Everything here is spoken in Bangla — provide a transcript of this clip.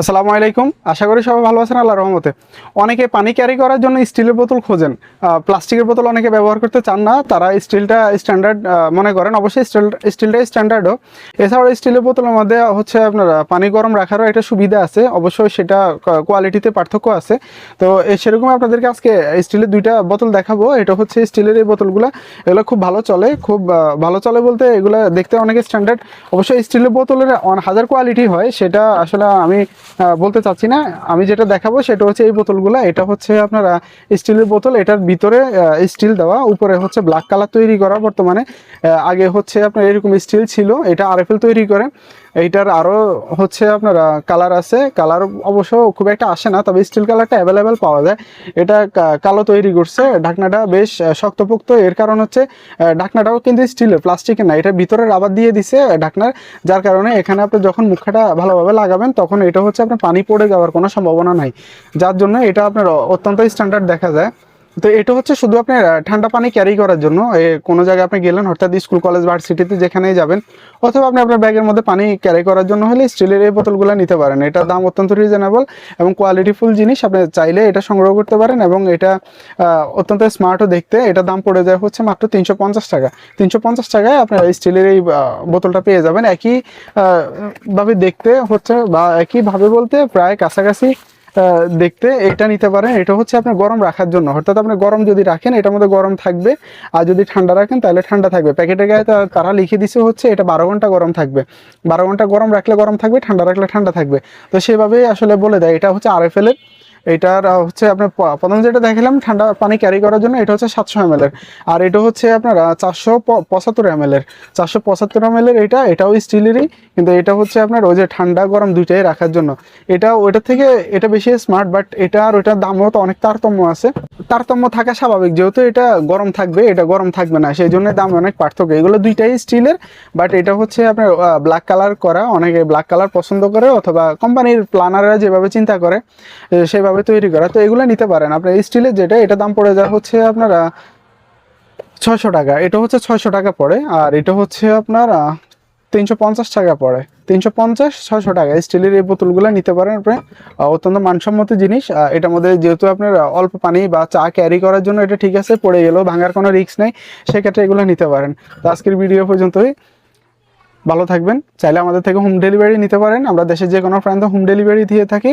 আসসালামু আলাইকুম। আশা করি সবাই ভালো আছেন আল্লাহ রহমতে। অনেকে পানি ক্যারি করার জন্য স্টিলের বোতল খোঁজেন। প্লাস্টিকের বোতল অনেকে ব্যবহার করতে চান না, তারা স্টিলটা স্ট্যান্ডার্ড মনে করেন। অবশ্যই স্টিল, স্টিলটাই স্ট্যান্ডার্ডও। এছাড়াও স্টিলের বোতলের মধ্যে হচ্ছে আপনার পানি গরম রাখারও একটা সুবিধা আছে। অবশ্যই সেটা কোয়ালিটিতে পার্থক্য আছে। তো সেরকম আপনাদেরকে আজকে স্টিলের দুইটা বোতল দেখাবো। এটা হচ্ছে স্টিলের এই বোতলগুলো। এগুলো খুব ভালো চলে, খুব ভালো চলে বলতে এগুলো দেখতে অনেকে স্ট্যান্ডার্ড অবশ্যই স্টিলের বোতলের হাজার কোয়ালিটি হয়। সেটা আসলে আমি বলতে চাচ্ছি না। আমি যেটা দেখাবো সেটা হচ্ছে এই বোতলগুলো। এটা হচ্ছে আপনার স্টিলের বোতল। এটার ভিতরে স্টিল দেওয়া। উপরে হচ্ছে ব্ল্যাক কালার তৈরি করা বর্তমানে। আগে হচ্ছে আপনার এরকম স্টিল ছিল। এটা আরএফএল তৈরি করে। এইটার আরও হচ্ছে আপনার কালার আছে। কালার অবশ্য খুব একটা আসে না, তবে স্টিল কালারটা অ্যাভেলেবেল পাওয়া যায়। এটা কালো তৈরি করছে। ঢাকনাটা বেশ শক্তপোক্ত। এর কারণ হচ্ছে ঢাকনাটাও কিন্তু স্টিলের প্লাস্টিকের না। এটা ভিতরে রাবার দিয়ে দিছে ঢাকনার। যার কারণে এখানে আপনি যখন মুখটা ভালোভাবে লাগাবেন, তখন এটা হচ্ছে আপনার পানি পড়ে যাওয়ার কোনো সম্ভাবনা নাই। যার জন্য এটা আপনার অত্যন্ত স্ট্যান্ডার্ড দেখা যায়। তো এটা হচ্ছে শুধু আপনার ঠান্ডা পানি ক্যারি করার জন্য। কোনো জায়গায় আপনি গেলেন, অর্থাৎ স্কুল কলেজ ভার্সিটিতে যেখানেই যাবেন, অথবা আপনি আপনার ব্যাগের মধ্যে পানি ক্যারি করার জন্য হলে স্টিলের এই বোতলগুলো নিতে পারেন। এটার দাম অত্যন্ত রিজনেবল এবং কোয়ালিটিফুল জিনিস। আপনি চাইলে এটা সংগ্রহ করতে পারেন এবং এটা অত্যন্ত স্মার্টও দেখতে। এটা দাম পড়ে যায় হচ্ছে মাত্র তিনশো পঞ্চাশ টাকা। তিনশো পঞ্চাশ টাকায় আপনার স্টিলের এই বোতলটা পেয়ে যাবেন। একই ভাবে দেখতে হচ্ছে বা একইভাবে বলতে প্রায় কাছাকাছি দেখতে এটা নিতে পারেন। এটা হচ্ছে আপনার গরম রাখার জন্য। অর্থাৎ আপনি গরম যদি রাখেন, এটার মধ্যে গরম থাকবে। আর যদি ঠান্ডা রাখেন, তাহলে ঠান্ডা থাকবে। প্যাকেটের গায়ে তারা লিখে দিছে হচ্ছে, এটা বারো ঘণ্টা গরম থাকবে। বারো ঘণ্টা গরম রাখলে গরম থাকবে, ঠান্ডা রাখলে ঠান্ডা থাকবে। তো সেভাবেই আসলে বলে দেয়। এটা হচ্ছে আরএফএল এর এটার হচ্ছে আপনার প্রথম যেটা দেখালাম ঠান্ডা পানি ক্যারি করার জন্য এটা হচ্ছে সাতশো এম আর এটা হচ্ছে আপনার চারশো পঁচাত্তর এম এর। চারশো পঁচাত্তর এম এর এটা এটাও স্টিলেরই কিন্তু এটা হচ্ছে আপনার ওই যে ঠান্ডা গরম দুইটাই রাখার জন্য। এটা ওইটার থেকে এটা বেশি স্মার্ট বাট এটা আর ওইটার দামও তো অনেক তারতম্য আছে। তারতম্য থাকা স্বাভাবিক যেহেতু এটা গরম থাকবে এটা গরম থাকবে না সেই জন্য দাম অনেক পার্থক্য। এগুলো দুইটাই স্টিলের বাট এটা হচ্ছে আপনার ব্ল্যাক কালার করা। অনেকে ব্ল্যাক কালার পছন্দ করে অথবা কোম্পানির প্ল্যানাররা যেভাবে চিন্তা করে এ, সেভাবে তৈরি করা। তো এগুলো নিতে পারেন। আপনার স্টিলের যেটা, এটা দাম পড়ে যায় হচ্ছে আপনারা ছয়শো টাকা। এটা হচ্ছে ছয়শো টাকা পড়ে। আর এটা হচ্ছে আপনার তিনশো পঞ্চাশ টাকা পড়ে। তিনশো পঞ্চাশ, ছয়শো টাকা। স্টিলের এই বোতলগুলো নিতে পারেন আপনি। অত্যন্ত মানসম্মত জিনিস। এটার মধ্যে যেহেতু আপনার অল্প পানি বা চা ক্যারি করার জন্য এটা ঠিক আছে, পড়ে গেলেও ভাঙার কোনো রিস্ক নেই। সেক্ষেত্রে এগুলো নিতে পারেন। তো আজকের ভিডিও পর্যন্তই। ভালো থাকবেন। চাইলে আমাদের থেকে হোম ডেলিভারি নিতে পারেন। আমরা দেশের যে কোনো প্রান্তে হোম ডেলিভারি দিয়ে থাকি।